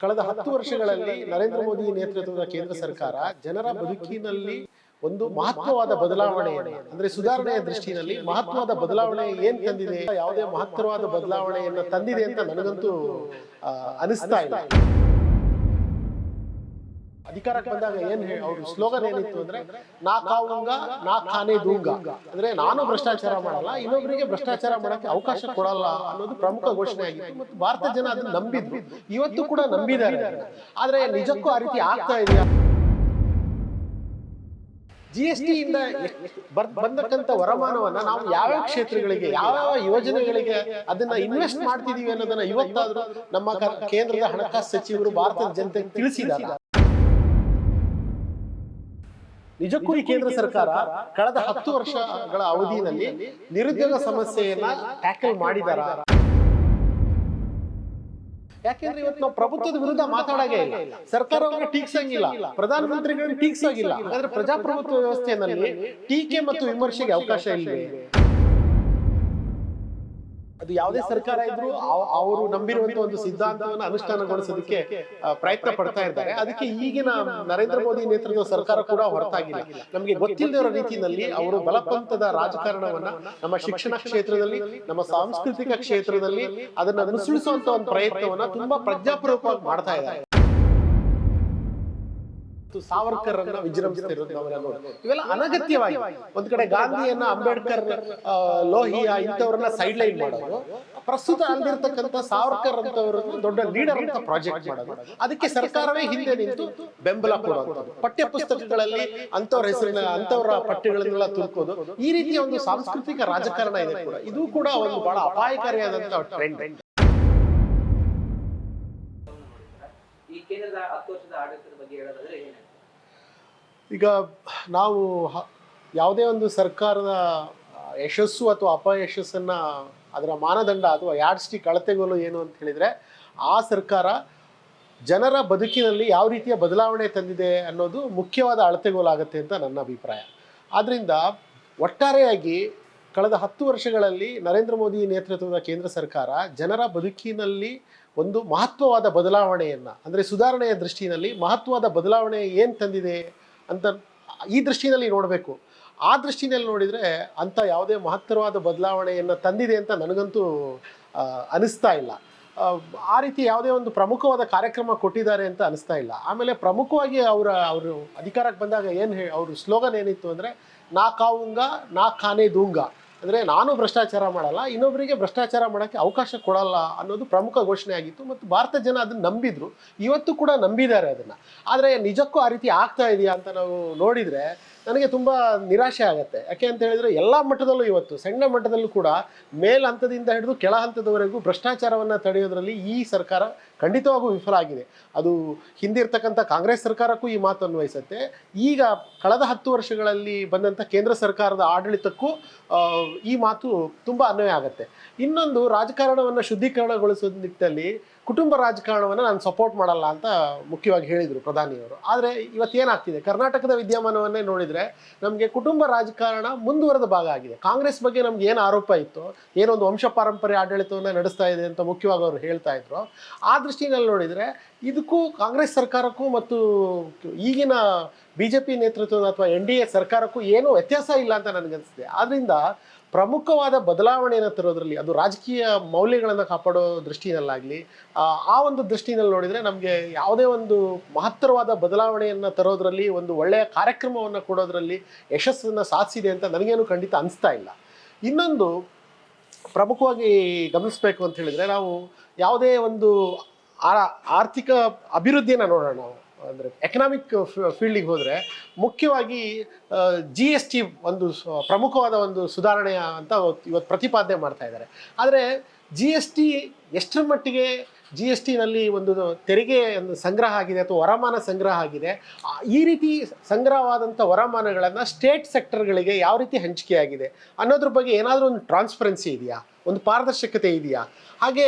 ಕಳೆದ ಹತ್ತು ವರ್ಷಗಳಲ್ಲಿ ನರೇಂದ್ರ ಮೋದಿ ನೇತೃತ್ವದ ಕೇಂದ್ರ ಸರ್ಕಾರ ಜನರ ಬದುಕಿನಲ್ಲಿ ಒಂದು ಮಹತ್ವವಾದ ಬದಲಾವಣೆ ಅಂದ್ರೆ ಸುಧಾರಣೆಯ ದೃಷ್ಟಿಯಲ್ಲಿ ಮಹತ್ವದ ಬದಲಾವಣೆ ಏನ್ ತಂದಿದೆ? ಯಾವುದೇ ಮಹತ್ವವಾದ ಬದಲಾವಣೆಯನ್ನ ತಂದಿದೆ ಅಂತ ನನಗಂತೂ ಅನಿಸ್ತಾ ಇಲ್ಲ. ಅಧಿಕಾರಕ್ಕೆ ಬಂದಾಗ ಏನ್ ಅವ್ರ ಸ್ಲೋಗನ್ ಏನಿತ್ತು ಅಂದ್ರೆ, ನಾ ಕಾವುಂಗ, ನಾ ಖಾನೆ ದೂಂಗ. ಅಂದ್ರೆ ನಾನು ಭ್ರಷ್ಟಾಚಾರ ಮಾಡಲ್ಲ ಇನ್ನೊಬ್ಬರಿಗೆ ಭ್ರಷ್ಟಾಚಾರ ಮಾಡಕ್ಕೆ ಅವಕಾಶ ಕೊಡಲ್ಲ ಅನ್ನೋದು ಪ್ರಮುಖ ಘೋಷಣೆ ಆಗಿತ್ತು. ಮತ್ತು ಭಾರತ ಜನ ಅದನ್ನ ನಂಬಿದ್ರು. ಇವತ್ತು ಕೂಡ ನಂಬಿದ್ದಾರೆ. ಆದ್ರೆ ನಿಜಕ್ಕೂ ಆ ರೀತಿ ಆಗ್ತಾ ಇದೆಯಾ? ಜಿ ಎಸ್ ಟಿ ಇಂದ ಬಂದಕ್ಕಂಥ ವರಮಾನವನ್ನ ನಾವು ಯಾವ್ಯಾವ ಕ್ಷೇತ್ರಗಳಿಗೆ, ಯಾವ್ಯಾವ ಯೋಜನೆಗಳಿಗೆ ಅದನ್ನ ಇನ್ವೆಸ್ಟ್ ಮಾಡ್ತಿದೀವಿ ಅನ್ನೋದನ್ನ ಇವತ್ತಾದ್ರೂ ನಮ್ಮ ಕೇಂದ್ರದ ಹಣಕಾಸು ಸಚಿವರು ಭಾರತದ ಜನತೆಗೆ ತಿಳಿಸಿದ್ದಾರೆ ನಿಜಕ್ಕೂ ಈ ಕೇಂದ್ರ ಸರ್ಕಾರ ಕಳೆದ ಹತ್ತು ವರ್ಷಗಳ ಅವಧಿಯಲ್ಲಿ ನಿರುದ್ಯೋಗ ಸಮಸ್ಯೆಯನ್ನ ಟ್ಯಾಕಲ್ ಮಾಡಿದಾರ? ಯಾಕೆಂದ್ರೆ ಇವತ್ತು ನಾವು ಪ್ರಭುತ್ವದ ವಿರುದ್ಧ ಮಾತಾಡಾಗೆ ಇಲ್ಲ. ಸರ್ಕಾರವನ್ನ ಟೀಕ್ಸಂಗಿಲ್ಲ ಪ್ರಧಾನಮಂತ್ರಿಗಳನ್ನ ಟೀಕ್ಸಾಗಿಲ್ಲ ಹಾಗಾದ್ರೆ ಪ್ರಜಾಪ್ರಭುತ್ವ ವ್ಯವಸ್ಥೆಯಲ್ಲಿ ಟೀಕೆ ಮತ್ತು ವಿಮರ್ಶೆಗೆ ಅವಕಾಶ ಇಲ್ಲವೇ ಅದು ಯಾವುದೇ ಸರ್ಕಾರ ಇದ್ರು ಅವ್- ಅವರು ನಂಬಿರುವಂತಹ ಒಂದು ಸಿದ್ಧಾಂತವನ್ನು ಅನುಷ್ಠಾನಗೊಳಿಸೋದಕ್ಕೆ ಪ್ರಯತ್ನ ಪಡ್ತಾ ಇದ್ದಾರೆ. ಅದಕ್ಕೆ ಈಗಿನ ನರೇಂದ್ರ ಮೋದಿ ನೇತೃತ್ವದ ಸರ್ಕಾರ ಕೂಡ ಹೊರತಾಗಿಲ್ಲ. ನಮಗೆ ಗೊತ್ತಿಲ್ಲದಿರೋ ರೀತಿಯಲ್ಲಿ ಅವರು ಬಲಪಂಥದ ರಾಜಕಾರಣವನ್ನ ನಮ್ಮ ಶಿಕ್ಷಣ ಕ್ಷೇತ್ರದಲ್ಲಿ ನಮ್ಮ ಸಾಂಸ್ಕೃತಿಕ ಕ್ಷೇತ್ರದಲ್ಲಿ ಅದನ್ನ ನುಸುಳಿಸುವಂತ ಒಂದು ಪ್ರಯತ್ನವನ್ನ ತುಂಬಾ ಪ್ರಜ್ಞಾಪೂರ್ವಕವಾಗಿ ಮಾಡ್ತಾ ಇದ್ದಾರೆ. ಸಾವರ್ಕರ್ ಅನ್ನ ವಿಜೃಂಭಿಸ್ತಿರೋದು ನಾವೆಲ್ಲ ನೋಡಿ ಇವೆಲ್ಲ ಅನಗತ್ಯವಾಗಿ ಒಂದ್ ಕಡೆ ಗಾಂಧಿಯನ್ನ ಅಂಬೇಡ್ಕರ್ ಲೋಹಿಯಾ ಇಂಥವ್ರನ್ನ ಸೈಡ್ ಲೈನ್ ಮಾಡೋದು. ಪ್ರಸ್ತುತ ಅಲ್ಲಿರ್ತಕ್ಕಂಥ ಸಾವರ್ಕರ್ ಅಂತವರನ್ನ ದೊಡ್ಡ ಲೀಡರ್ ಅಂತ ಪ್ರಾಜೆಕ್ಟ್ ಮಾಡೋದು. ಅದಕ್ಕೆ ಸರ್ಕಾರವೇ ಹಿಂದೆ ನಿಂತು ಬೆಂಬಲ ಕೊಡುವಂಥದ್ದು. ಪಠ್ಯ ಪುಸ್ತಕಗಳಲ್ಲಿ ಅಂತವ್ರ ಹೆಸರಿನ ಅಂತವರ ಪಠ್ಯಗಳನ್ನೆಲ್ಲ ತುರ್ಕೋದು ಈ ರೀತಿಯ ಒಂದು ಸಾಂಸ್ಕೃತಿಕ ರಾಜಕಾರಣ ಇದೆ ಕೂಡ. ಇದು ಕೂಡ ಒಂದು ಬಹಳ ಅಪಾಯಕಾರಿಯಾದಂತಹ ಟ್ರೆಂಡ್ ಈ ಕೇಂದ್ರದ ಹತ್ತು ವರ್ಷದ ಆಡಳಿತದ ಬಗ್ಗೆ ಹೇಳೋದಾದ್ರೆ ಏನು ಈಗ ನಾವು ಯಾವುದೇ ಒಂದು ಸರ್ಕಾರದ ಯಶಸ್ಸು ಅಥವಾ ಅಪಯಶಸ್ಸನ್ನು ಅದರ ಮಾನದಂಡ ಅಥವಾ ಯಾರ್ಡ್ ಸ್ಟಿಕ್ ಅಳತೆಗೋಲು ಏನು ಅಂತ ಹೇಳಿದರೆ, ಆ ಸರ್ಕಾರ ಜನರ ಬದುಕಿನಲ್ಲಿ ಯಾವ ರೀತಿಯ ಬದಲಾವಣೆ ತಂದಿದೆ ಅನ್ನೋದು ಮುಖ್ಯವಾದ ಅಳತೆಗೋಲಾಗುತ್ತೆ ಅಂತ ನನ್ನ ಅಭಿಪ್ರಾಯ. ಆದ್ದರಿಂದ ಒಟ್ಟಾರೆಯಾಗಿ ಕಳೆದ ಹತ್ತು ವರ್ಷಗಳಲ್ಲಿ ನರೇಂದ್ರ ಮೋದಿ ನೇತೃತ್ವದ ಕೇಂದ್ರ ಸರ್ಕಾರ ಜನರ ಬದುಕಿನಲ್ಲಿ ಒಂದು ಮಹತ್ವವಾದ ಬದಲಾವಣೆಯನ್ನು, ಅಂದರೆ ಸುಧಾರಣೆಯ ದೃಷ್ಟಿಯಲ್ಲಿ ಮಹತ್ವವಾದ ಬದಲಾವಣೆ ಏನು ತಂದಿದೆ ಅಂತ ಈ ದೃಷ್ಟಿನಲ್ಲಿ ನೋಡಬೇಕು. ಆ ದೃಷ್ಟಿನಲ್ಲಿ ನೋಡಿದರೆ ಅಂಥ ಯಾವುದೇ ಮಹತ್ತರವಾದ ಬದಲಾವಣೆಯನ್ನು ತಂದಿದೆ ಅಂತ ನನಗಂತೂ ಅನಿಸ್ತಾ ಇಲ್ಲ. ಆ, ಆ ರೀತಿ ಯಾವುದೇ ಒಂದು ಪ್ರಮುಖವಾದ ಕಾರ್ಯಕ್ರಮ ಕೊಟ್ಟಿದ್ದಾರೆ ಅಂತ ಅನಿಸ್ತಾ ಇಲ್ಲ. ಆಮೇಲೆ ಪ್ರಮುಖವಾಗಿ ಅವರ ಅವರು ಅಧಿಕಾರಕ್ಕೆ ಬಂದಾಗ ಏನು ಹೇಳಿ ಅವರು ಸ್ಲೋಗನ್ ಏನಿತ್ತು ಅಂದರೆ ನಾ ಕಾವುಂಗ ನಾ ಖಾನೆ ದೂಂಗ. ಅಂದರೆ ನಾನು ಭ್ರಷ್ಟಾಚಾರ ಮಾಡಲ್ಲ ಇನ್ನೊಬ್ಬರಿಗೆ ಭ್ರಷ್ಟಾಚಾರ ಮಾಡೋಕ್ಕೆ ಅವಕಾಶ ಕೊಡಲ್ಲ ಅನ್ನೋದು ಪ್ರಮುಖ ಘೋಷಣೆ ಆಗಿತ್ತು ಮತ್ತು ಭಾರತ ಜನ ಅದನ್ನು ನಂಬಿದ್ರು. ಇವತ್ತು ಕೂಡ ನಂಬಿದ್ದಾರೆ ಅದನ್ನು. ಆದರೆ ನಿಜಕ್ಕೂ ಆ ರೀತಿ ಆಗ್ತಾ ಇದೆಯಾ ಅಂತ ನಾವು ನೋಡಿದರೆ ನನಗೆ ತುಂಬ ನಿರಾಶೆ ಆಗುತ್ತೆ. ಯಾಕೆ ಅಂತ ಹೇಳಿದರೆ ಎಲ್ಲ ಮಟ್ಟದಲ್ಲೂ ಇವತ್ತು, ಸಣ್ಣ ಮಟ್ಟದಲ್ಲೂ ಕೂಡ ಮೇಲ್ ಹಂತದಿಂದ ಹಿಡಿದು ಕೆಳ ಹಂತದವರೆಗೂ ಭ್ರಷ್ಟಾಚಾರವನ್ನು ತಡೆಯೋದರಲ್ಲಿ ಈ ಸರ್ಕಾರ ಖಂಡಿತವಾಗೂ ವಿಫಲ ಆಗಿದೆ. ಅದು ಹಿಂದಿರ್ತಕ್ಕಂಥ ಕಾಂಗ್ರೆಸ್ ಸರ್ಕಾರಕ್ಕೂ ಈ ಮಾತು ಅನ್ವಯಿಸುತ್ತೆ. ಈಗ ಕಳೆದ ಹತ್ತು ವರ್ಷಗಳಲ್ಲಿ ಬಂದಂಥ ಕೇಂದ್ರ ಸರ್ಕಾರದ ಆಡಳಿತಕ್ಕೂ ಈ ಮಾತು ತುಂಬ ಅನ್ವಯ ಆಗುತ್ತೆ. ಇನ್ನೊಂದು ರಾಜಕಾರಣವನ್ನು ಶುದ್ಧೀಕರಣಗೊಳಿಸೋ ನಿಟ್ಟಿನಲ್ಲಿ ಕುಟುಂಬ ರಾಜಕಾರಣವನ್ನು ನಾನು ಸಪೋರ್ಟ್ ಮಾಡಲ್ಲ ಅಂತ ಮುಖ್ಯವಾಗಿ ಹೇಳಿದರು ಪ್ರಧಾನಿಯವರು. ಆದರೆ ಇವತ್ತೇನಾಗ್ತಿದೆ ಕರ್ನಾಟಕದ ವಿದ್ಯಮಾನವನ್ನೇ ನೋಡಿದರೆ ನಮಗೆ ಕುಟುಂಬ ರಾಜಕಾರಣ ಮುಂದುವರೆದ ಭಾಗ ಆಗಿದೆ. ಕಾಂಗ್ರೆಸ್ ಬಗ್ಗೆ ನಮ್ಗೆ ಏನು ಆರೋಪ ಇತ್ತು ಏನೊಂದು ವಂಶ ಪಾರಂಪರ್ಯ ಆಡಳಿತವನ್ನು ನಡೆಸ್ತಾ ಇದೆ ಅಂತ ಮುಖ್ಯವಾಗಿ ಅವರು ಹೇಳ್ತಾ ಇದ್ರು. ಆ ದೃಷ್ಟಿನಲ್ಲಿ ನೋಡಿದರೆ ಇದಕ್ಕೂ ಕಾಂಗ್ರೆಸ್ ಸರ್ಕಾರಕ್ಕೂ ಮತ್ತು ಈಗಿನ ಬಿ ಜೆ ಪಿ ನೇತೃತ್ವದ ಅಥವಾ ಎನ್ ಡಿ ಎ ಸರ್ಕಾರಕ್ಕೂ ಏನೂ ವ್ಯತ್ಯಾಸ ಇಲ್ಲ ಅಂತ ನನಗನ್ನಿಸ್ತಿದೆ ಆದ್ದರಿಂದ ಪ್ರಮುಖವಾದ ಬದಲಾವಣೆಯನ್ನು ತರೋದ್ರಲ್ಲಿ ಅದು ರಾಜಕೀಯ ಮೌಲ್ಯಗಳನ್ನು ಕಾಪಾಡೋ ದೃಷ್ಟಿಯಲ್ಲಾಗಲಿ ಆ ಒಂದು ದೃಷ್ಟಿಯಲ್ಲಿ ನೋಡಿದರೆ ನಮಗೆ ಯಾವುದೇ ಒಂದು ಮಹತ್ತರವಾದ ಬದಲಾವಣೆಯನ್ನು ತರೋದ್ರಲ್ಲಿ, ಒಂದು ಒಳ್ಳೆಯ ಕಾರ್ಯಕ್ರಮವನ್ನು ಕೊಡೋದ್ರಲ್ಲಿ ಯಶಸ್ಸನ್ನು ಸಾಧಿಸಿದೆ ಅಂತ ನನಗೇನು ಖಂಡಿತ ಅನಿಸ್ತಾ ಇಲ್ಲ. ಇನ್ನೊಂದು ಪ್ರಮುಖವಾಗಿ ಗಮನಿಸಬೇಕು ಅಂತ ಹೇಳಿದರೆ ನಾವು ಯಾವುದೇ ಒಂದು ಆರ್ಥಿಕ ಅಭಿವೃದ್ಧಿಯನ್ನು ನೋಡೋಣ ನಾವು. ಅಂದರೆ ಎಕನಾಮಿಕ್ ಫೀಲ್ಡಿಗೆ ಹೋದರೆ ಮುಖ್ಯವಾಗಿ ಜಿ ಎಸ್ ಟಿ ಒಂದು ಪ್ರಮುಖವಾದ ಒಂದು ಸುಧಾರಣೆಯ ಅಂತ ಇವತ್ತು ಪ್ರತಿಪಾದನೆ ಮಾಡ್ತಾ ಇದ್ದಾರೆ. ಆದರೆ ಜಿ ಎಸ್ ಟಿ ಎಷ್ಟರ ಮಟ್ಟಿಗೆ ಜಿ ಎಸ್ ಟಿನಲ್ಲಿ ಒಂದು ತೆರಿಗೆ ಒಂದು ಸಂಗ್ರಹ ಆಗಿದೆ ಅಥವಾ ವರಮಾನ ಸಂಗ್ರಹ ಆಗಿದೆ ಈ ರೀತಿ ಸಂಗ್ರಹವಾದಂಥ ವರಮಾನಗಳನ್ನು ಸ್ಟೇಟ್ ಸೆಕ್ಟರ್ಗಳಿಗೆ ಯಾವ ರೀತಿ ಹಂಚಿಕೆ ಆಗಿದೆ ಅನ್ನೋದ್ರ ಬಗ್ಗೆ ಏನಾದರೂ ಒಂದು ಟ್ರಾನ್ಸ್ಪರೆನ್ಸಿ ಇದೆಯಾ? ಒಂದು ಪಾರದರ್ಶಕತೆ ಇದೆಯಾ? ಹಾಗೆ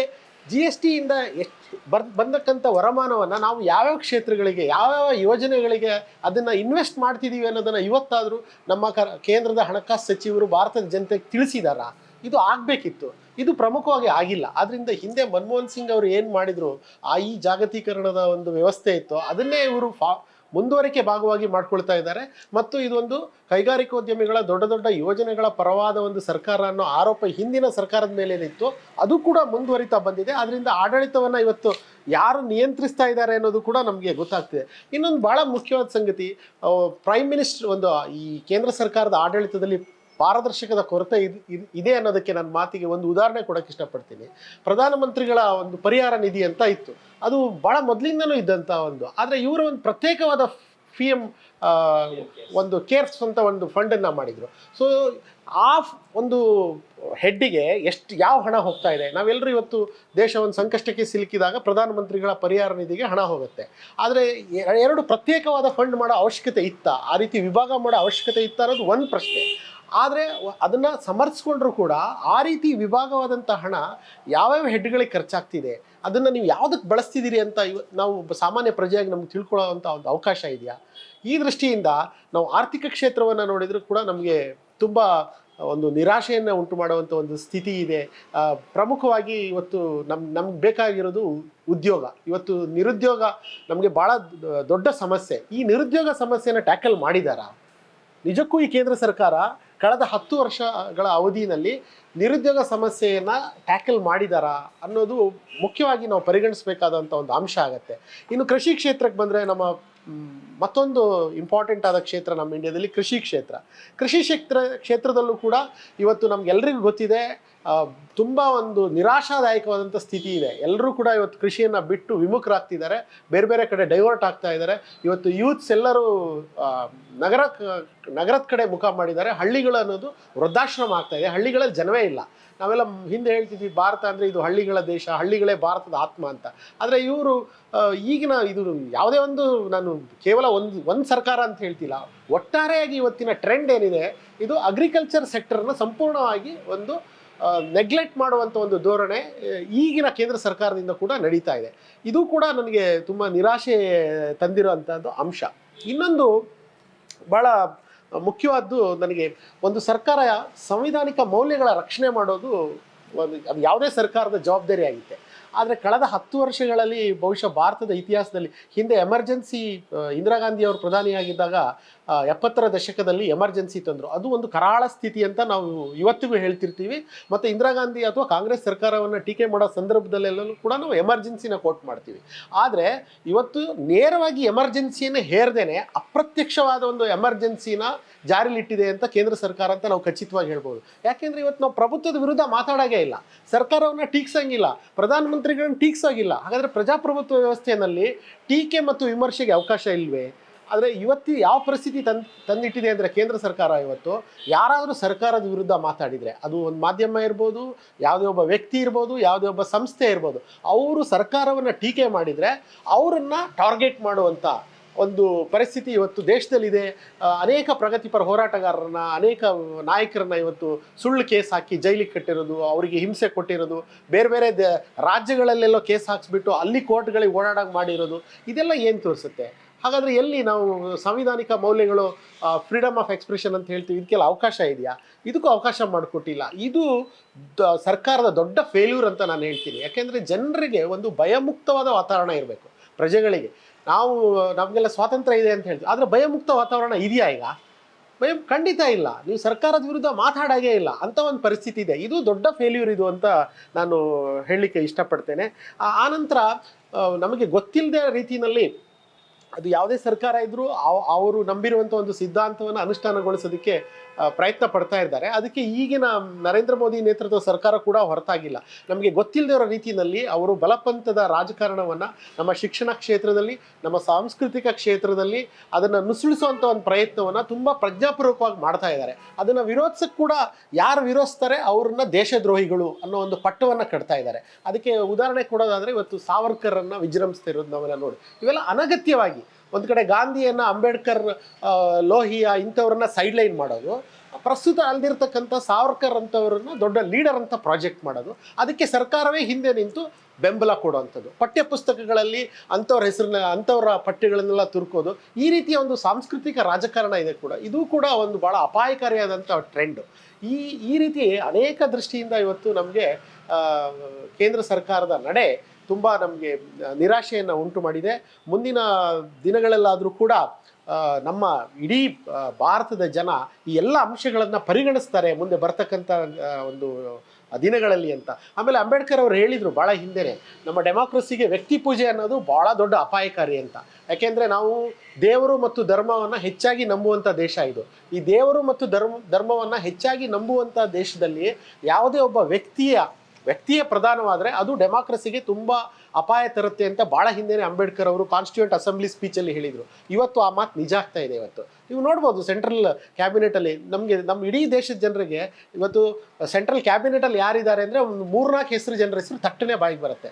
ಜಿ ಎಸ್ ಟಿಯಿಂದ ಎಷ್ಟು ಬರ್, ಬಂದಕ್ಕಂಥ ವರಮಾನವನ್ನು ನಾವು ಯಾವ್ಯಾವ ಕ್ಷೇತ್ರಗಳಿಗೆ, ಯಾವ್ಯಾವ ಯೋಜನೆಗಳಿಗೆ ಅದನ್ನು ಇನ್ವೆಸ್ಟ್ ಮಾಡ್ತಿದ್ದೀವಿ ಅನ್ನೋದನ್ನು ಇವತ್ತಾದರೂ ನಮ್ಮ ಕ ಕೇಂದ್ರದ ಹಣಕಾಸು ಸಚಿವರು ಭಾರತದ ಜನತೆಗೆ ತಿಳಿಸಿದಾರಾ? ಇದು ಆಗಬೇಕಿತ್ತು. ಇದು ಪ್ರಮುಖವಾಗಿ ಆಗಿಲ್ಲ. ಆದ್ದರಿಂದ ಹಿಂದೆ ಮನಮೋಹನ್ ಸಿಂಗ್ ಅವರು ಏನು ಮಾಡಿದರು, ಆ ಈ ಜಾಗತೀಕರಣದ ಒಂದು ವ್ಯವಸ್ಥೆ ಇತ್ತು, ಅದನ್ನೇ ಇವರು ಫಾ ಮುಂದುವರಿಕೆ ಭಾಗವಾಗಿ ಮಾಡ್ಕೊಳ್ತಾ ಇದ್ದಾರೆ. ಮತ್ತು ಇದೊಂದು ಕೈಗಾರಿಕೋದ್ಯಮಿಗಳ ದೊಡ್ಡ ದೊಡ್ಡ ಯೋಜನೆಗಳ ಪರವಾದ ಒಂದು ಸರ್ಕಾರ ಅನ್ನೋ ಆರೋಪ ಹಿಂದಿನ ಸರ್ಕಾರದ ಮೇಲೆ ಏನಿತ್ತು ಅದು ಕೂಡ ಮುಂದುವರಿತಾ ಬಂದಿದೆ. ಅದರಿಂದ ಆಡಳಿತವನ್ನು ಇವತ್ತು ಯಾರು ನಿಯಂತ್ರಿಸ್ತಾ ಇದ್ದಾರೆ ಅನ್ನೋದು ಕೂಡ ನಮಗೆ ಗೊತ್ತಾಗ್ತಿದೆ. ಇನ್ನೊಂದು ಭಾಳ ಮುಖ್ಯವಾದ ಸಂಗತಿ ಪ್ರೈಮ್ ಮಿನಿಸ್ಟರ್ ಒಂದು ಈ ಕೇಂದ್ರ ಸರ್ಕಾರದ ಆಡಳಿತದಲ್ಲಿ ಪಾರದರ್ಶಕದ ಕೊರತೆ ಇದ್- ಇದ್- ಅನ್ನೋದಕ್ಕೆ ನನ್ನ ಮಾತಿಗೆ ಒಂದು ಉದಾಹರಣೆ ಕೊಡೋಕೆ ಇಷ್ಟಪಡ್ತೀನಿ. ಪ್ರಧಾನಮಂತ್ರಿಗಳ ಒಂದು ಪರಿಹಾರ ನಿಧಿ ಅಂತ ಇತ್ತು. ಅದು ಭಾಳ ಮೊದಲಿಂದನೂ ಇದ್ದಂಥ ಒಂದು. ಆದರೆ ಇವರ ಒಂದು ಪ್ರತ್ಯೇಕವಾದ ಪಿ ಎಂ ಒಂದು ಕೇರ್ಸ್ ಅಂತ ಒಂದು ಫಂಡನ್ನು ಮಾಡಿದರು. ಸೊ ಆ ಒಂದು ಹೆಡ್ಡಿಗೆ ಎಷ್ಟು ಯಾವ ಹಣ ಹೋಗ್ತಾ ಇದೆ? ನಾವೆಲ್ಲರೂ ಇವತ್ತು ದೇಶ ಒಂದು ಸಂಕಷ್ಟಕ್ಕೆ ಸಿಲುಕಿದಾಗ ಪ್ರಧಾನಮಂತ್ರಿಗಳ ಪರಿಹಾರ ನಿಧಿಗೆ ಹಣ ಹೋಗುತ್ತೆ. ಆದರೆ ಎರಡು ಪ್ರತ್ಯೇಕವಾದ ಫಂಡ್ ಮಾಡೋ ಅವಶ್ಯಕತೆ ಇತ್ತ? ಆ ರೀತಿ ವಿಭಾಗ ಮಾಡೋ ಅವಶ್ಯಕತೆ ಇತ್ತ ಅನ್ನೋದು ಒಂದು ಪ್ರಶ್ನೆ. ಆದರೆ ಅದನ್ನು ಸಮರ್ಥಿಸ್ಕೊಂಡ್ರು ಕೂಡ ಆ ರೀತಿ ವಿಭಾಗವಾದಂಥ ಹಣ ಯಾವ್ಯಾವ ಹೆಡ್ಗಳಿಗೆ ಖರ್ಚಾಗ್ತಿದೆ, ಅದನ್ನು ನೀವು ಯಾವುದಕ್ಕೆ ಬಳಸ್ತಿದ್ದೀರಿ ಅಂತ ನಾವು ಸಾಮಾನ್ಯ ಪ್ರಜೆಯಾಗಿ ನಮ್ಗೆ ತಿಳ್ಕೊಳ್ಳೋವಂಥ ಒಂದು ಅವಕಾಶ ಇದೆಯಾ? ಈ ದೃಷ್ಟಿಯಿಂದ ನಾವು ಆರ್ಥಿಕ ಕ್ಷೇತ್ರವನ್ನು ನೋಡಿದರೂ ಕೂಡ ನಮಗೆ ತುಂಬ ಒಂದು ನಿರಾಶೆಯನ್ನು ಉಂಟು ಮಾಡುವಂಥ ಒಂದು ಸ್ಥಿತಿ ಇದೆ. ಪ್ರಮುಖವಾಗಿ ಇವತ್ತು ನಮ್ಮ ನಮ್ಗೆ ಬೇಕಾಗಿರೋದು ಉದ್ಯೋಗ. ಇವತ್ತು ನಿರುದ್ಯೋಗ ನಮಗೆ ಭಾಳ ದೊಡ್ಡ ಸಮಸ್ಯೆ. ಈ ನಿರುದ್ಯೋಗ ಸಮಸ್ಯೆನ ಟ್ಯಾಕಲ್ ಮಾಡಿದಾರ? ನಿಜಕ್ಕೂ ಈ ಕೇಂದ್ರ ಸರ್ಕಾರ ಕಳೆದ ಹತ್ತು ವರ್ಷಗಳ ಅವಧಿಯಲ್ಲಿ ನಿರುದ್ಯೋಗ ಸಮಸ್ಯೆಯನ್ನು ಟ್ಯಾಕಲ್ ಮಾಡಿದಾರಾ ಅನ್ನೋದು ಮುಖ್ಯವಾಗಿ ನಾವು ಪರಿಗಣಿಸಬೇಕಾದಂಥ ಒಂದು ಅಂಶ ಆಗುತ್ತೆ. ಇನ್ನು ಕೃಷಿ ಕ್ಷೇತ್ರಕ್ಕೆ ಬಂದರೆ ನಮ್ಮ ಮತ್ತೊಂದು ಇಂಪಾರ್ಟೆಂಟ್ ಆದ ಕ್ಷೇತ್ರ ನಮ್ಮ ಇಂಡಿಯಾದಲ್ಲಿ ಕೃಷಿ ಕ್ಷೇತ್ರ. ಕೃಷಿ ಕ್ಷೇತ್ರ, ಕ್ಷೇತ್ರದಲ್ಲೂ ಕೂಡ ಇವತ್ತು ನಮ್ಗೆಲ್ರಿಗೂ ಗೊತ್ತಿದೆ ತುಂಬ ಒಂದು ನಿರಾಶಾದಾಯಕವಾದಂಥ ಸ್ಥಿತಿ ಇದೆ. ಎಲ್ಲರೂ ಕೂಡ ಇವತ್ತು ಕೃಷಿಯನ್ನು ಬಿಟ್ಟು ವಿಮುಖರಾಗ್ತಿದ್ದಾರೆ. ಬೇರೆ ಬೇರೆ ಕಡೆ ಡೈವರ್ಟ್ ಆಗ್ತಾ ಇದ್ದಾರೆ. ಇವತ್ತು ಯೂತ್ಸ್ ಎಲ್ಲರೂ ನಗರ, ನಗರದ ಕಡೆ ಮುಖ ಮಾಡಿದ್ದಾರೆ. ಹಳ್ಳಿಗಳು ಅನ್ನೋದು ವೃದ್ಧಾಶ್ರಮ ಆಗ್ತಾ ಇದೆ. ಹಳ್ಳಿಗಳಲ್ಲಿ ಜನವೇ ಇಲ್ಲ. ನಾವೆಲ್ಲ ಹಿಂದೆ ಹೇಳ್ತಿದ್ವಿ, ಭಾರತ ಅಂದರೆ ಇದು ಹಳ್ಳಿಗಳ ದೇಶ, ಹಳ್ಳಿಗಳೇ ಭಾರತದ ಆತ್ಮ ಅಂತ. ಆದರೆ ಇವರು ಈಗಿನ ಇದು ಯಾವುದೇ ಒಂದು ನಾನು ಕೇವಲ ಒಂದು ಒಂದು ಸರ್ಕಾರ ಅಂತ ಹೇಳ್ತಿಲ್ಲ. ಒಟ್ಟಾರೆಯಾಗಿ ಇವತ್ತಿನ ಟ್ರೆಂಡ್ ಏನಿದೆ, ಇದು ಅಗ್ರಿಕಲ್ಚರ್ ಸೆಕ್ಟರ್ನ ಸಂಪೂರ್ಣವಾಗಿ ಒಂದು ನೆಗ್ಲೆಕ್ಟ್ ಮಾಡುವಂಥ ಒಂದು ಧೋರಣೆ ಈಗಿನ ಕೇಂದ್ರ ಸರ್ಕಾರದಿಂದ ಕೂಡ ನಡೀತಾ ಇದೆ. ಇದು ಕೂಡ ನನಗೆ ತುಂಬ ನಿರಾಶೆ ತಂದಿರುವಂಥದ್ದು ಅಂಶ. ಇನ್ನೊಂದು ಭಾಳ ಮುಖ್ಯವಾದ್ದು ನನಗೆ ಒಂದು ಸರ್ಕಾರ ಸಂವಿಧಾನಿಕ ಮೌಲ್ಯಗಳ ರಕ್ಷಣೆ ಮಾಡೋದು ಒಂದು, ಅದು ಯಾವುದೇ ಸರ್ಕಾರದ ಜವಾಬ್ದಾರಿ ಆಗಿದೆ ಆದರೆ ಕಳೆದ ಹತ್ತು ವರ್ಷಗಳಲ್ಲಿ ಬಹುಶಃ ಭಾರತದ ಇತಿಹಾಸದಲ್ಲಿ ಹಿಂದೆ ಎಮರ್ಜೆನ್ಸಿ ಇಂದಿರಾ ಗಾಂಧಿ ಅವರು ಪ್ರಧಾನಿಯಾಗಿದ್ದಾಗ ಎಪ್ಪತ್ತರ ದಶಕದಲ್ಲಿ ಎಮರ್ಜೆನ್ಸಿ ತಂದರು. ಅದು ಒಂದು ಕರಾಳ ಸ್ಥಿತಿ ಅಂತ ನಾವು ಇವತ್ತಿಗೂ ಹೇಳ್ತಿರ್ತೀವಿ. ಮತ್ತು ಇಂದಿರಾ ಗಾಂಧಿ ಅಥವಾ ಕಾಂಗ್ರೆಸ್ ಸರ್ಕಾರವನ್ನು ಟೀಕೆ ಮಾಡೋ ಸಂದರ್ಭದಲ್ಲೆಲ್ಲೂ ಕೂಡ ನಾವು ಎಮರ್ಜೆನ್ಸಿನ ಕೋಟ್ ಮಾಡ್ತೀವಿ. ಆದರೆ ಇವತ್ತು ನೇರವಾಗಿ ಎಮರ್ಜೆನ್ಸಿಯನ್ನು ಹೇರ್ದೇನೆ ಅಪ್ರತ್ಯಕ್ಷವಾದ ಒಂದು ಎಮರ್ಜೆನ್ಸಿನ ಜಾರಿಲಿಟ್ಟಿದೆ ಅಂತ ಕೇಂದ್ರ ಸರ್ಕಾರ ಅಂತ ನಾವು ಖಚಿತವಾಗಿ ಹೇಳ್ಬೋದು. ಯಾಕೆಂದರೆ ಇವತ್ತು ನಾವು ಪ್ರಭುತ್ವದ ವಿರುದ್ಧ ಮಾತಾಡೋಗೇ ಇಲ್ಲ. ಸರ್ಕಾರವನ್ನು ಟೀಕ್ಸಂಗಿಲ್ಲ. ಪ್ರಧಾನಮಂತ್ರಿಗಳನ್ನ ಟೀಕ್ಸಾಗಿಲ್ಲ. ಹಾಗಾದ್ರೆ ಪ್ರಜಾಪ್ರಭುತ್ವ ವ್ಯವಸ್ಥೆಯಲ್ಲಿ ಟೀಕೆ ಮತ್ತು ವಿಮರ್ಶೆಗೆ ಅವಕಾಶ ಇಲ್ವೇ? ಆದರೆ ಇವತ್ತು ಯಾವ ಪರಿಸ್ಥಿತಿ ತಂದು, ತಂದಿಟ್ಟಿದೆ ಅಂದರೆ ಕೇಂದ್ರ ಸರ್ಕಾರ ಇವತ್ತು? ಯಾರಾದರೂ ಸರ್ಕಾರದ ವಿರುದ್ಧ ಮಾತಾಡಿದರೆ, ಅದು ಒಂದು ಮಾಧ್ಯಮ ಇರ್ಬೋದು, ಯಾವುದೇ ಒಬ್ಬ ವ್ಯಕ್ತಿ ಇರ್ಬೋದು, ಯಾವುದೇ ಒಬ್ಬ ಸಂಸ್ಥೆ ಇರ್ಬೋದು, ಅವರು ಸರ್ಕಾರವನ್ನು ಟೀಕೆ ಮಾಡಿದರೆ, ಅವರನ್ನು ಟಾರ್ಗೆಟ್ ಮಾಡುವಂಥ ಒಂದು ಪರಿಸ್ಥಿತಿ ಇವತ್ತು ದೇಶದಲ್ಲಿದೆ. ಅನೇಕ ಪ್ರಗತಿಪರ ಹೋರಾಟಗಾರರನ್ನ, ಅನೇಕ ನಾಯಕರನ್ನ ಇವತ್ತು ಸುಳ್ಳು ಕೇಸ್ ಹಾಕಿ ಜೈಲಿಗೆ ಕಟ್ಟಿರೋದು, ಅವರಿಗೆ ಹಿಂಸೆ ಕೊಟ್ಟಿರೋದು, ಬೇರೆ ಬೇರೆ ದ, ರಾಜ್ಯಗಳಲ್ಲೆಲ್ಲೋ ಕೇಸ್ ಹಾಕ್ಸ್ಬಿಟ್ಟು ಅಲ್ಲಿ ಕೋರ್ಟ್ಗಳಿಗೆ ಓಡಾಡಂಗೆ ಮಾಡಿರೋದು, ಇದೆಲ್ಲ ಏನು ತೋರಿಸುತ್ತೆ? ಹಾಗಾದರೆ ಎಲ್ಲಿ ನಾವು ಸಂವಿಧಾನಿಕ ಮೌಲ್ಯಗಳು ಫ್ರೀಡಮ್ ಆಫ್ ಎಕ್ಸ್ಪ್ರೆಷನ್ ಅಂತ ಹೇಳ್ತೀವಿ, ಇದಕ್ಕೆಲ್ಲ ಅವಕಾಶ ಇದೆಯಾ? ಇದಕ್ಕೂ ಅವಕಾಶ ಮಾಡಿಕೊಟ್ಟಿಲ್ಲ. ಇದು ಸರ್ಕಾರದ ದೊಡ್ಡ ಫೇಲ್ಯೂರ್ ಅಂತ ನಾನು ಹೇಳ್ತೀನಿ. ಯಾಕೆಂದರೆ ಜನರಿಗೆ ಒಂದು ಭಯಮುಕ್ತವಾದ ವಾತಾವರಣ ಇರಬೇಕು, ಪ್ರಜೆಗಳಿಗೆ. ನಾವು, ನಮಗೆಲ್ಲ ಸ್ವಾತಂತ್ರ್ಯ ಇದೆ ಅಂತ ಹೇಳ್ತೀವಿ. ಆದರೆ ಭಯಮುಕ್ತ ವಾತಾವರಣ ಇದೆಯಾ ಈಗ? ಭಯ, ಖಂಡಿತ ಇಲ್ಲ. ನೀವು ಸರ್ಕಾರದ ವಿರುದ್ಧ ಮಾತಾಡಾಗೇ ಇಲ್ಲ. ಅಂತ ಒಂದು ಪರಿಸ್ಥಿತಿ ಇದೆ. ಇದು ದೊಡ್ಡ ಫೇಲ್ಯೂರ್ ಇದು ಅಂತ ನಾನು ಹೇಳಲಿಕ್ಕೆ ಇಷ್ಟಪಡ್ತೇನೆ. ಆನಂತರ ನಮಗೆ ಗೊತ್ತಿಲ್ಲದೆ ರೀತಿಯಲ್ಲಿ ಅದು ಯಾವುದೇ ಸರ್ಕಾರ ಇದ್ದರೂ ಅವರು ನಂಬಿರುವಂಥ ಒಂದು ಸಿದ್ಧಾಂತವನ್ನು ಅನುಷ್ಠಾನಗೊಳಿಸೋದಕ್ಕೆ ಪ್ರಯತ್ನ ಪಡ್ತಾ ಇದ್ದಾರೆ. ಅದಕ್ಕೆ ಈಗಿನ ನರೇಂದ್ರ ಮೋದಿ ನೇತೃತ್ವದ ಸರ್ಕಾರ ಕೂಡ ಹೊರತಾಗಿಲ್ಲ. ನಮಗೆ ಗೊತ್ತಿಲ್ಲದೇ ಇರೋ ರೀತಿಯಲ್ಲಿ ಅವರು ಬಲಪಂಥದ ರಾಜಕಾರಣವನ್ನು ನಮ್ಮ ಶಿಕ್ಷಣ ಕ್ಷೇತ್ರದಲ್ಲಿ, ನಮ್ಮ ಸಾಂಸ್ಕೃತಿಕ ಕ್ಷೇತ್ರದಲ್ಲಿ ಅದನ್ನು ನುಸುಳಿಸುವಂಥ ಒಂದು ಪ್ರಯತ್ನವನ್ನು ತುಂಬ ಪ್ರಜ್ಞಾಪೂರ್ವಕವಾಗಿ ಮಾಡ್ತಾ ಇದ್ದಾರೆ. ಅದನ್ನು ವಿರೋಧಿಸಕ್ಕೆ ಕೂಡ ಯಾರು ವಿರೋಧಿಸ್ತಾರೆ ಅವ್ರನ್ನ ದೇಶದ್ರೋಹಿಗಳು ಅನ್ನೋ ಒಂದು ಪಟ್ಟವನ್ನು ಕಟ್ತಾ ಇದ್ದಾರೆ. ಅದಕ್ಕೆ ಉದಾಹರಣೆ ಕೊಡೋದಾದರೆ ಇವತ್ತು ಸಾವರ್ಕರನ್ನು ವಿಜೃಂಭಿಸ್ತಾ ಇರೋದು ನಾವೆಲ್ಲ ನೋಡಿ. ಇವೆಲ್ಲ ಅನಗತ್ಯವಾಗಿ ಒಂದು ಕಡೆ ಗಾಂಧಿಯನ್ನು ಅಂಬೇಡ್ಕರ್ ಲೋಹಿಯ ಇಂಥವ್ರನ್ನ ಸೈಡ್ಲೈನ್ ಮಾಡೋದು, ಪ್ರಸ್ತುತ ಅಲ್ದಿರ್ತಕ್ಕಂಥ ಸಾವರ್ಕರ್ ಅಂಥವ್ರನ್ನ ದೊಡ್ಡ ಲೀಡರ್ ಅಂತ ಪ್ರಾಜೆಕ್ಟ್ ಮಾಡೋದು. ಅದಕ್ಕೆ ಸರ್ಕಾರವೇ ಹಿಂದೆ ನಿಂತು ಬೆಂಬಲ ಕೊಡುವಂಥದ್ದು. ಪಠ್ಯ ಪುಸ್ತಕಗಳಲ್ಲಿ ಅಂಥವ್ರ ಹೆಸರನ್ನ, ಅಂಥವ್ರ ಪಠ್ಯಗಳನ್ನೆಲ್ಲ ತುರ್ಕೋದು ಈ ರೀತಿಯ ಒಂದು ಸಾಂಸ್ಕೃತಿಕ ರಾಜಕಾರಣ ಇದೆ ಕೂಡ. ಇದು ಕೂಡ ಒಂದು ಭಾಳ ಅಪಾಯಕಾರಿಯಾದಂಥ ಟ್ರೆಂಡು ಈ ಈ ರೀತಿ ಅನೇಕ ದೃಷ್ಟಿಯಿಂದ ಇವತ್ತು ನಮಗೆ ಕೇಂದ್ರ ಸರ್ಕಾರದ ನಡೆ ತುಂಬ ನಮಗೆ ನಿರಾಶೆಯನ್ನು ಉಂಟು ಮಾಡಿದೆ. ಮುಂದಿನ ದಿನಗಳಲ್ಲಾದರೂ ಕೂಡ ನಮ್ಮ ಇಡೀ ಭಾರತದ ಜನ ಈ ಎಲ್ಲ ಅಂಶಗಳನ್ನು ಪರಿಗಣಿಸ್ತಾರೆ, ಮುಂದೆ ಬರ್ತಕ್ಕಂಥ ಆ, ದಿನಗಳಲ್ಲಿ ಅಂತ. ಆಮೇಲೆ ಅಂಬೇಡ್ಕರ್ ಅವರು ಹೇಳಿದರು ಭಾಳ ಹಿಂದೆನೆ ನಮ್ಮ ಡೆಮಾಕ್ರಸಿಗೆ ವ್ಯಕ್ತಿ ಪೂಜೆ ಅನ್ನೋದು ಭಾಳ ದೊಡ್ಡ ಅಪಾಯಕಾರಿ ಅಂತ. ಯಾಕೆಂದರೆ ನಾವು ದೇವರು ಮತ್ತು ಧರ್ಮವನ್ನು ಹೆಚ್ಚಾಗಿ ನಂಬುವಂಥ ದೇಶ ಇದು. ಈ ದೇವರು ಮತ್ತು ಧರ್ಮ ಧರ್ಮವನ್ನು ಹೆಚ್ಚಾಗಿ ನಂಬುವಂಥ ದೇಶದಲ್ಲಿ ಯಾವುದೇ ಒಬ್ಬ ವ್ಯಕ್ತಿಯ ವ್ಯಕ್ತಿಯೇ ಪ್ರಧಾನವಾದರೆ ಅದು ಡೆಮಾಕ್ರಸಿಗೆ ತುಂಬ ಅಪಾಯ ತರುತ್ತೆ ಅಂತ ಭಾಳ ಹಿಂದೆನೇ ಅಂಬೇಡ್ಕರ್ ಅವರು ಕಾನ್ಸ್ಟಿಟ್ಯೂಂಟ್ ಅಸೆಂಬ್ಲಿ ಸ್ಪೀಚಲ್ಲಿ ಹೇಳಿದರು. ಇವತ್ತು ಆ ಮಾತು ನಿಜ ಆಗ್ತಾ ಇದೆ ಇವತ್ತು. ನೀವು ನೋಡ್ಬೋದು ಸೆಂಟ್ರಲ್ ಕ್ಯಾಬಿನೆಟಲ್ಲಿ ನಮಗೆ ನಮ್ಮ ಇಡೀ ದೇಶದ ಜನರಿಗೆ ಇವತ್ತು ಸೆಂಟ್ರಲ್ ಕ್ಯಾಬಿನೆಟಲ್ಲಿ ಯಾರಿದ್ದಾರೆ ಅಂದರೆ ಒಂದು ಮೂರ್ನಾಲ್ಕು ಹೆಸರು ಜನರ ಹೆಸರು ತಟ್ಟನೆ ಬಾಯಿಗೆ ಬರುತ್ತೆ.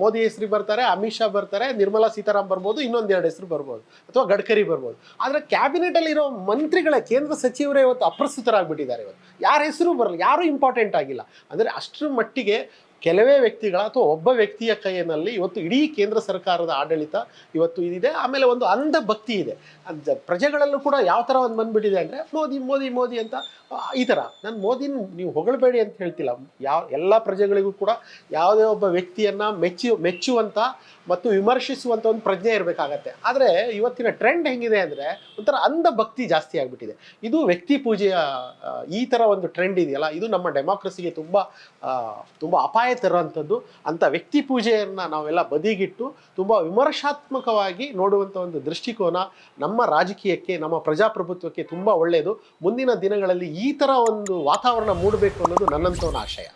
ಮೋದಿ ಹೆಸರು ಬರ್ತಾರೆ, ಅಮಿತ್ ಶಾ ಬರ್ತಾರೆ, ನಿರ್ಮಲಾ ಸೀತಾರಾಮ್ ಬರ್ಬೋದು ಇನ್ನೊಂದೆರಡು ಹೆಸರು ಬರ್ಬೋದು ಅಥವಾ ಗಡ್ಕರಿ ಬರ್ಬೋದು. ಆದರೆ ಕ್ಯಾಬಿನೆಟಲ್ಲಿರೋ ಮಂತ್ರಿಗಳ, ಕೇಂದ್ರ ಸಚಿವರೇ ಇವತ್ತು ಅಪ್ರಸ್ತುತರಾಗ್ಬಿಟ್ಟಿದ್ದಾರೆ ಇವತ್ತು. ಯಾರ ಹೆಸರು ಬರಲ್ಲ, ಯಾರೂ ಇಂಪಾರ್ಟೆಂಟ್ ಆಗಿಲ್ಲ. ಅಂದರೆ ಅಷ್ಟರ ಮಟ್ಟಿಗೆ ಕೆಲವೇ ವ್ಯಕ್ತಿಗಳ ಅಥವಾ ಒಬ್ಬ ವ್ಯಕ್ತಿಯ ಕೈಯಲ್ಲಿ ಇವತ್ತು ಇಡೀ ಕೇಂದ್ರ ಸರ್ಕಾರದ ಆಡಳಿತ ಇವತ್ತು ಇದಿದೆ. ಆಮೇಲೆ ಒಂದು ಅಂಧ ಭಕ್ತಿ ಇದೆ ಪ್ರಜೆಗಳಲ್ಲೂ ಕೂಡ ಯಾವ ಥರ ಒಂದು ಬಂದ್ಬಿಟ್ಟಿದೆ ಅಂದರೆ ಮೋದಿ ಮೋದಿ ಮೋದಿ ಅಂತ ಈ ಥರ ನಾನು ಮೋದಿನ ನೀವು ಹೊಗಳಬೇಡಿ ಅಂತ ಹೇಳ್ತಿಲ್ಲ. ಯಾವ ಎಲ್ಲ ಪ್ರಜೆಗಳಿಗೂ ಕೂಡ ಯಾವುದೇ ಒಬ್ಬ ವ್ಯಕ್ತಿಯನ್ನು ಮೆಚ್ಚಿ ಮೆಚ್ಚುವಂಥ ಮತ್ತು ವಿಮರ್ಶಿಸುವಂಥ ಒಂದು ಪ್ರಜ್ಞೆ ಇರಬೇಕಾಗತ್ತೆ. ಆದರೆ ಇವತ್ತಿನ ಟ್ರೆಂಡ್ ಹೆಂಗಿದೆ ಅಂದರೆ ಒಂಥರ ಅಂಧ ಭಕ್ತಿ ಜಾಸ್ತಿ ಆಗಿಬಿಟ್ಟಿದೆ. ಇದು ವ್ಯಕ್ತಿ ಪೂಜೆಯ ಈ ಥರ ಒಂದು ಟ್ರೆಂಡ್ ಇದೆಯಲ್ಲ, ಇದು ನಮ್ಮ ಡೆಮಾಕ್ರಸಿಗೆ ತುಂಬ ತುಂಬ ಅಪಾಯ ತರುವಂಥದ್ದು. ಅಂಥ ವ್ಯಕ್ತಿ ಪೂಜೆಯನ್ನು ನಾವೆಲ್ಲ ಬದಿಗಿಟ್ಟು ತುಂಬ ವಿಮರ್ಶಾತ್ಮಕವಾಗಿ ನೋಡುವಂಥ ಒಂದು ದೃಷ್ಟಿಕೋನ ನಮ್ಮ ರಾಜಕೀಯಕ್ಕೆ, ನಮ್ಮ ಪ್ರಜಾಪ್ರಭುತ್ವಕ್ಕೆ ತುಂಬ ಒಳ್ಳೆಯದು. ಮುಂದಿನ ದಿನಗಳಲ್ಲಿ ಈ ಥರ ಒಂದು ವಾತಾವರಣ ಮೂಡಬೇಕು ಅನ್ನೋದು ನನ್ನಂಥವನ ಆಶಯ.